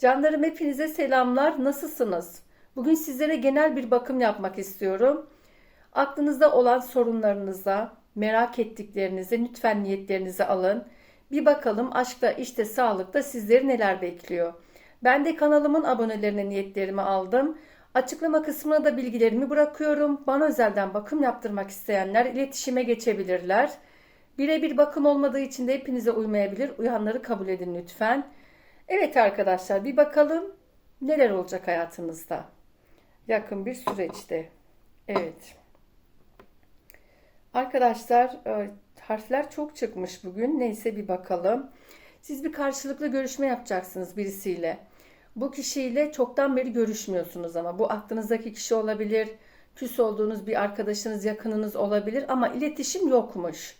Canlarım hepinize selamlar. Nasılsınız? Bugün sizlere genel bir bakım yapmak istiyorum. Aklınızda olan sorunlarınıza, merak ettiklerinize lütfen niyetlerinizi alın. Bir bakalım aşkta, işte, sağlıkta sizleri neler bekliyor. Ben de kanalımın abonelerine niyetlerimi aldım. Açıklama kısmına da bilgilerimi bırakıyorum. Bana özelden bakım yaptırmak isteyenler iletişime geçebilirler. Birebir bakım olmadığı için de hepinize uymayabilir. Uyanları kabul edin lütfen. Evet arkadaşlar bir bakalım neler olacak hayatınızda. Yakın bir süreçte. Evet. Arkadaşlar e, harfler çok çıkmış bugün. Neyse bir bakalım. Siz bir karşılıklı görüşme yapacaksınız birisiyle. Bu kişiyle çoktan beri görüşmüyorsunuz ama bu aklınızdaki kişi olabilir. Küs olduğunuz bir arkadaşınız, yakınınız olabilir ama iletişim yokmuş.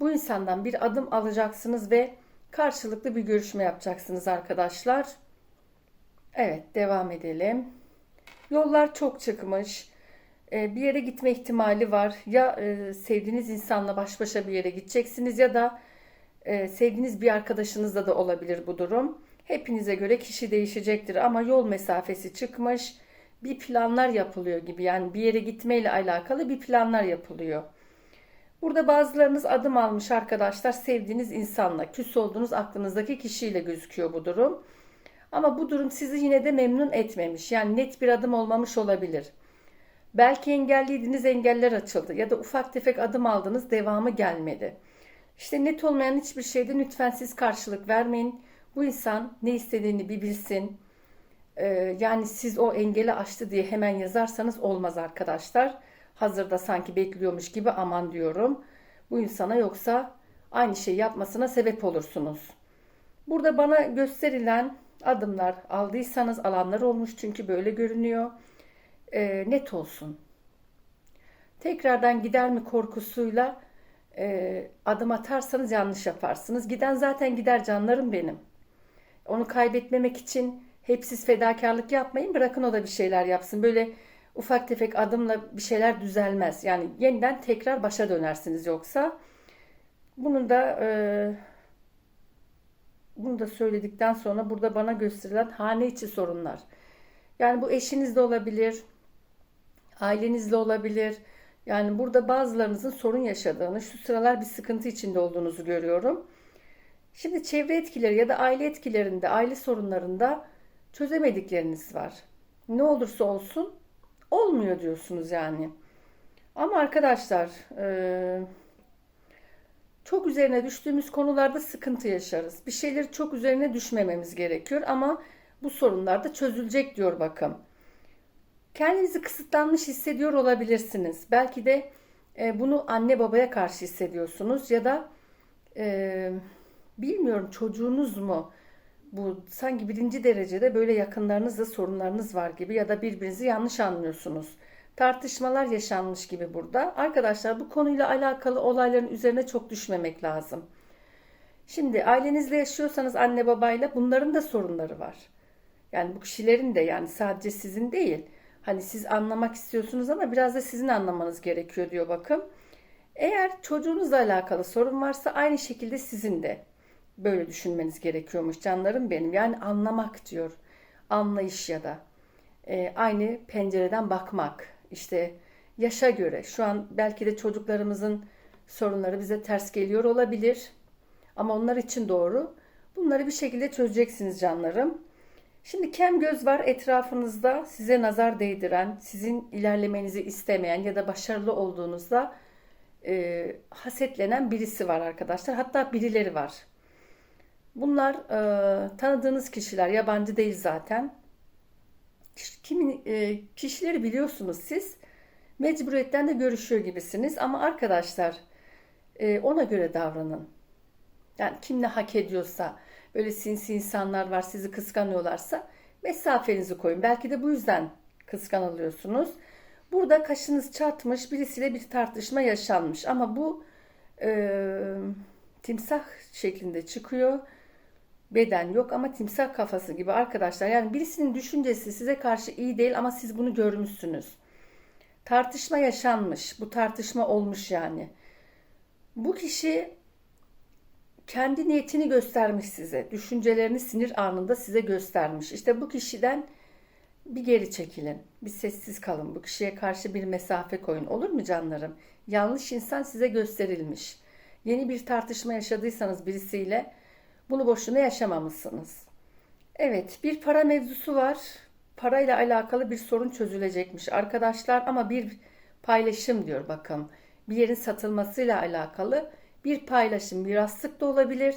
Bu insandan bir adım alacaksınız ve karşılıklı bir görüşme yapacaksınız arkadaşlar. Evet, devam edelim. Yollar çok çıkmış. Ee, bir yere gitme ihtimali var. Ya e, sevdiğiniz insanla baş başa bir yere gideceksiniz ya da e, sevdiğiniz bir arkadaşınızla da olabilir bu durum. Hepinize göre kişi değişecektir ama yol mesafesi çıkmış. Bir planlar yapılıyor gibi. Yani bir yere gitmeyle alakalı bir planlar yapılıyor. Burada bazılarınız adım almış arkadaşlar sevdiğiniz insanla, küs olduğunuz aklınızdaki kişiyle gözüküyor bu durum. Ama bu durum sizi yine de memnun etmemiş. Yani net bir adım olmamış olabilir. Belki engelliydiniz engeller açıldı ya da ufak tefek adım aldınız devamı gelmedi. İşte net olmayan hiçbir şeyde lütfen siz karşılık vermeyin. Bu insan ne istediğini bir bilsin. Ee, yani siz o engeli aştı diye hemen yazarsanız olmaz arkadaşlar hazırda sanki bekliyormuş gibi aman diyorum. Bu insana yoksa aynı şey yapmasına sebep olursunuz. Burada bana gösterilen adımlar aldıysanız alanlar olmuş çünkü böyle görünüyor. E, net olsun. Tekrardan gider mi korkusuyla e, adım atarsanız yanlış yaparsınız. Giden zaten gider canlarım benim. Onu kaybetmemek için hep siz fedakarlık yapmayın. Bırakın o da bir şeyler yapsın. Böyle ufak tefek adımla bir şeyler düzelmez. Yani yeniden tekrar başa dönersiniz yoksa. Bunun da e, bunu da söyledikten sonra burada bana gösterilen hane içi sorunlar. Yani bu eşinizle olabilir, ailenizle olabilir. Yani burada bazılarınızın sorun yaşadığını, şu sıralar bir sıkıntı içinde olduğunuzu görüyorum. Şimdi çevre etkileri ya da aile etkilerinde, aile sorunlarında çözemedikleriniz var. Ne olursa olsun olmuyor diyorsunuz yani. Ama arkadaşlar e, çok üzerine düştüğümüz konularda sıkıntı yaşarız. Bir şeyleri çok üzerine düşmememiz gerekiyor ama bu sorunlar da çözülecek diyor bakın. Kendinizi kısıtlanmış hissediyor olabilirsiniz. Belki de e, bunu anne babaya karşı hissediyorsunuz ya da e, bilmiyorum çocuğunuz mu bu sanki birinci derecede böyle yakınlarınızla sorunlarınız var gibi ya da birbirinizi yanlış anlıyorsunuz. Tartışmalar yaşanmış gibi burada. Arkadaşlar bu konuyla alakalı olayların üzerine çok düşmemek lazım. Şimdi ailenizle yaşıyorsanız anne babayla bunların da sorunları var. Yani bu kişilerin de yani sadece sizin değil. Hani siz anlamak istiyorsunuz ama biraz da sizin anlamanız gerekiyor diyor bakın. Eğer çocuğunuzla alakalı sorun varsa aynı şekilde sizin de böyle düşünmeniz gerekiyormuş canlarım benim. Yani anlamak diyor. Anlayış ya da e, aynı pencereden bakmak. İşte yaşa göre şu an belki de çocuklarımızın sorunları bize ters geliyor olabilir. Ama onlar için doğru. Bunları bir şekilde çözeceksiniz canlarım. Şimdi kem göz var etrafınızda size nazar değdiren, sizin ilerlemenizi istemeyen ya da başarılı olduğunuzda e, hasetlenen birisi var arkadaşlar. Hatta birileri var. Bunlar e, tanıdığınız kişiler, yabancı değil zaten. Kimin e, kişileri biliyorsunuz siz. Mecburiyetten de görüşüyor gibisiniz ama arkadaşlar e, ona göre davranın. Yani kim ne hak ediyorsa, böyle sinsi insanlar var sizi kıskanıyorlarsa mesafenizi koyun. Belki de bu yüzden kıskanılıyorsunuz. Burada kaşınız çatmış, birisiyle bir tartışma yaşanmış ama bu e, timsah şeklinde çıkıyor beden yok ama timsah kafası gibi arkadaşlar. Yani birisinin düşüncesi size karşı iyi değil ama siz bunu görmüşsünüz. Tartışma yaşanmış. Bu tartışma olmuş yani. Bu kişi kendi niyetini göstermiş size. Düşüncelerini sinir anında size göstermiş. İşte bu kişiden bir geri çekilin. Bir sessiz kalın. Bu kişiye karşı bir mesafe koyun. Olur mu canlarım? Yanlış insan size gösterilmiş. Yeni bir tartışma yaşadıysanız birisiyle bunu boşuna yaşamamışsınız. Evet, bir para mevzusu var. Parayla alakalı bir sorun çözülecekmiş arkadaşlar ama bir paylaşım diyor bakın. Bir yerin satılmasıyla alakalı bir paylaşım, miraslık da olabilir.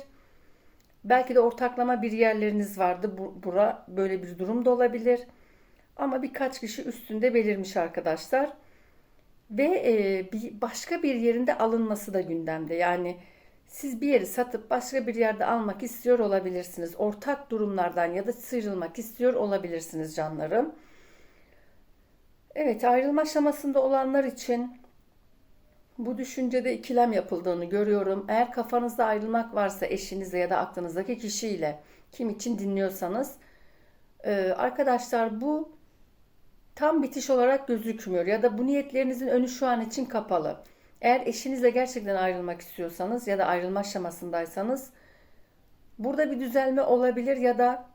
Belki de ortaklama bir yerleriniz vardı. Bu, bura böyle bir durum da olabilir. Ama birkaç kişi üstünde belirmiş arkadaşlar. Ve e, başka bir yerinde alınması da gündemde. Yani siz bir yeri satıp başka bir yerde almak istiyor olabilirsiniz. Ortak durumlardan ya da sıyrılmak istiyor olabilirsiniz canlarım. Evet ayrılma aşamasında olanlar için bu düşüncede ikilem yapıldığını görüyorum. Eğer kafanızda ayrılmak varsa eşinizle ya da aklınızdaki kişiyle kim için dinliyorsanız e, arkadaşlar bu tam bitiş olarak gözükmüyor ya da bu niyetlerinizin önü şu an için kapalı. Eğer eşinizle gerçekten ayrılmak istiyorsanız ya da ayrılma aşamasındaysanız burada bir düzelme olabilir ya da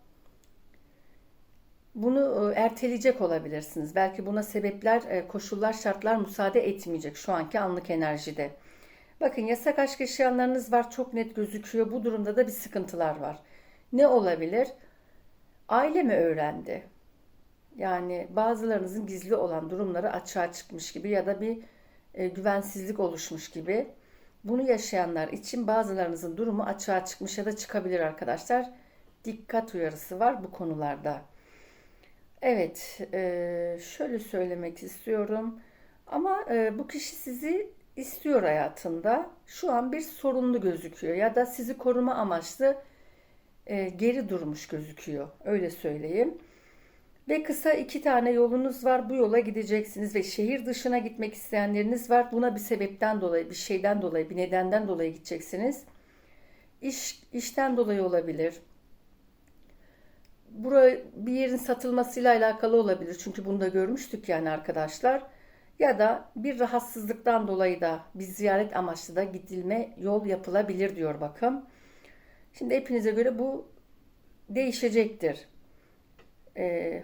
bunu e, erteleyecek olabilirsiniz. Belki buna sebepler, e, koşullar, şartlar müsaade etmeyecek şu anki anlık enerjide. Bakın yasak aşk yaşayanlarınız var çok net gözüküyor. Bu durumda da bir sıkıntılar var. Ne olabilir? Aile mi öğrendi? Yani bazılarınızın gizli olan durumları açığa çıkmış gibi ya da bir e, güvensizlik oluşmuş gibi. Bunu yaşayanlar için bazılarınızın durumu açığa çıkmış ya da çıkabilir arkadaşlar. Dikkat uyarısı var bu konularda. Evet, e, şöyle söylemek istiyorum. Ama e, bu kişi sizi istiyor hayatında. Şu an bir sorunlu gözüküyor ya da sizi koruma amaçlı e, geri durmuş gözüküyor. Öyle söyleyeyim. Ve kısa iki tane yolunuz var. Bu yola gideceksiniz ve şehir dışına gitmek isteyenleriniz var. Buna bir sebepten dolayı, bir şeyden dolayı, bir nedenden dolayı gideceksiniz. İş, işten dolayı olabilir. Buraya bir yerin satılmasıyla alakalı olabilir. Çünkü bunu da görmüştük yani arkadaşlar. Ya da bir rahatsızlıktan dolayı da bir ziyaret amaçlı da gidilme yol yapılabilir diyor bakın. Şimdi hepinize göre bu değişecektir. Ee,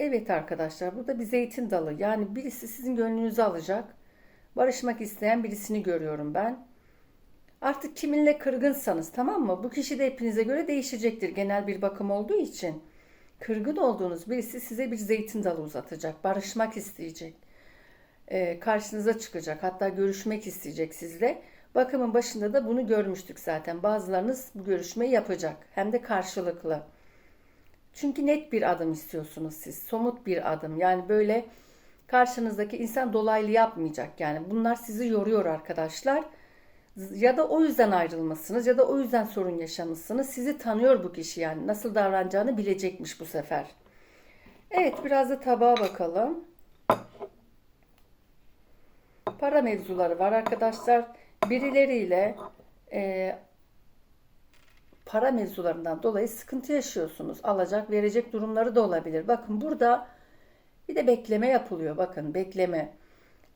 Evet arkadaşlar burada bir zeytin dalı. Yani birisi sizin gönlünüzü alacak. Barışmak isteyen birisini görüyorum ben. Artık kiminle kırgınsanız tamam mı? Bu kişi de hepinize göre değişecektir genel bir bakım olduğu için. Kırgın olduğunuz birisi size bir zeytin dalı uzatacak. Barışmak isteyecek. Ee, karşınıza çıkacak. Hatta görüşmek isteyecek sizle. Bakımın başında da bunu görmüştük zaten. Bazılarınız bu görüşmeyi yapacak. Hem de karşılıklı. Çünkü net bir adım istiyorsunuz siz. Somut bir adım. Yani böyle karşınızdaki insan dolaylı yapmayacak. Yani bunlar sizi yoruyor arkadaşlar. Ya da o yüzden ayrılmasınız ya da o yüzden sorun yaşamışsınız. Sizi tanıyor bu kişi yani. Nasıl davranacağını bilecekmiş bu sefer. Evet biraz da tabağa bakalım. Para mevzuları var arkadaşlar. Birileriyle e, para mevzularından dolayı sıkıntı yaşıyorsunuz. Alacak, verecek durumları da olabilir. Bakın burada bir de bekleme yapılıyor. Bakın bekleme.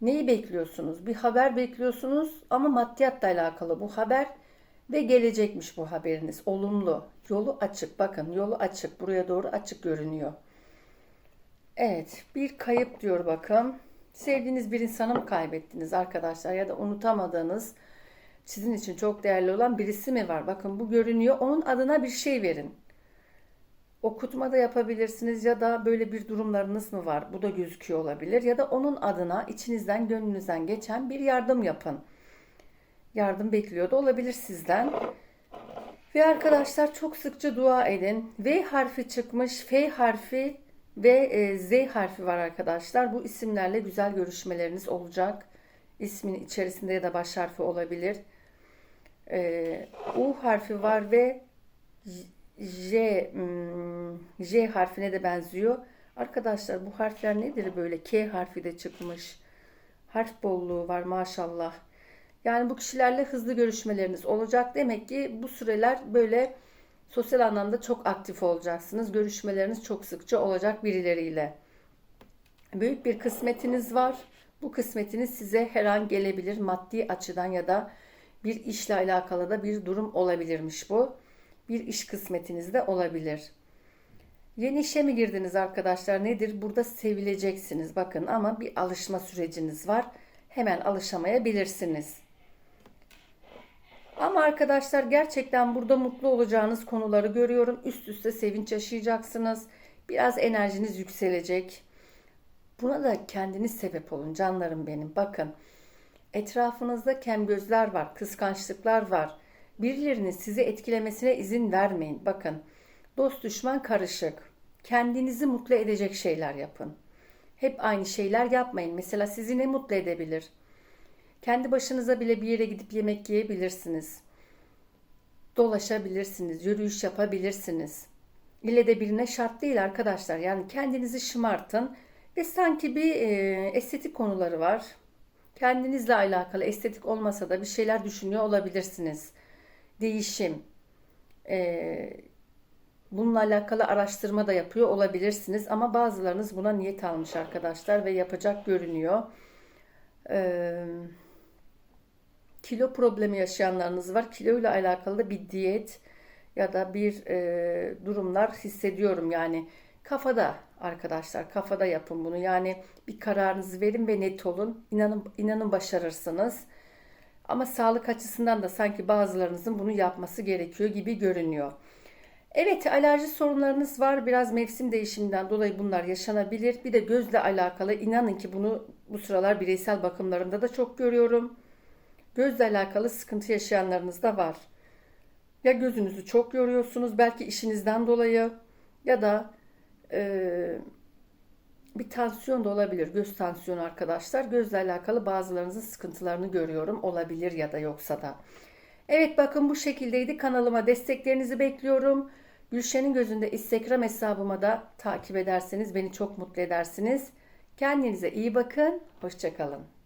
Neyi bekliyorsunuz? Bir haber bekliyorsunuz ama maddiyatla alakalı bu haber ve gelecekmiş bu haberiniz. Olumlu. Yolu açık. Bakın yolu açık. Buraya doğru açık görünüyor. Evet. Bir kayıp diyor bakın. Sevdiğiniz bir insanı mı kaybettiniz arkadaşlar ya da unutamadığınız sizin için çok değerli olan birisi mi var? Bakın bu görünüyor. Onun adına bir şey verin. Okutma da yapabilirsiniz ya da böyle bir durumlarınız mı var? Bu da gözüküyor olabilir. Ya da onun adına içinizden, gönlünüzden geçen bir yardım yapın. Yardım bekliyor da olabilir sizden. Ve arkadaşlar çok sıkça dua edin. V harfi çıkmış, F harfi ve e, Z harfi var arkadaşlar. Bu isimlerle güzel görüşmeleriniz olacak. İsmin içerisinde ya da baş harfi olabilir e, U harfi var ve J, hmm, J harfine de benziyor. Arkadaşlar bu harfler nedir böyle? K harfi de çıkmış. Harf bolluğu var maşallah. Yani bu kişilerle hızlı görüşmeleriniz olacak. Demek ki bu süreler böyle sosyal anlamda çok aktif olacaksınız. Görüşmeleriniz çok sıkça olacak birileriyle. Büyük bir kısmetiniz var. Bu kısmetiniz size her an gelebilir maddi açıdan ya da Bir işle alakalı da bir durum olabilirmiş bu. Bir iş kısmetinizde olabilir. Yeni işe mi girdiniz arkadaşlar? Nedir? Burada sevileceksiniz. Bakın ama bir alışma süreciniz var. Hemen alışamayabilirsiniz. Ama arkadaşlar gerçekten burada mutlu olacağınız konuları görüyorum. Üst üste sevinç yaşayacaksınız. Biraz enerjiniz yükselecek. Buna da kendiniz sebep olun canlarım benim. Bakın etrafınızda kem gözler var, kıskançlıklar var. Birilerinin sizi etkilemesine izin vermeyin. Bakın dost düşman karışık. Kendinizi mutlu edecek şeyler yapın. Hep aynı şeyler yapmayın. Mesela sizi ne mutlu edebilir? Kendi başınıza bile bir yere gidip yemek yiyebilirsiniz. Dolaşabilirsiniz, yürüyüş yapabilirsiniz. İlle de birine şart değil arkadaşlar. Yani kendinizi şımartın ve sanki bir e, estetik konuları var. Kendinizle alakalı estetik olmasa da bir şeyler düşünüyor olabilirsiniz. Değişim, e, bununla alakalı araştırma da yapıyor olabilirsiniz. Ama bazılarınız buna niyet almış arkadaşlar ve yapacak görünüyor. Eee kilo problemi yaşayanlarınız var. Kilo ile alakalı da bir diyet ya da bir e, durumlar hissediyorum yani kafada arkadaşlar kafada yapın bunu yani bir kararınızı verin ve net olun inanın inanın başarırsınız ama sağlık açısından da sanki bazılarınızın bunu yapması gerekiyor gibi görünüyor. Evet alerji sorunlarınız var. Biraz mevsim değişiminden dolayı bunlar yaşanabilir. Bir de gözle alakalı inanın ki bunu bu sıralar bireysel bakımlarımda da çok görüyorum. Gözle alakalı sıkıntı yaşayanlarınız da var. Ya gözünüzü çok yoruyorsunuz belki işinizden dolayı ya da e, bir tansiyon da olabilir. Göz tansiyonu arkadaşlar. Gözle alakalı bazılarınızın sıkıntılarını görüyorum. Olabilir ya da yoksa da. Evet bakın bu şekildeydi. Kanalıma desteklerinizi bekliyorum. Gülşen'in gözünde Instagram hesabıma da takip ederseniz beni çok mutlu edersiniz. Kendinize iyi bakın. Hoşçakalın.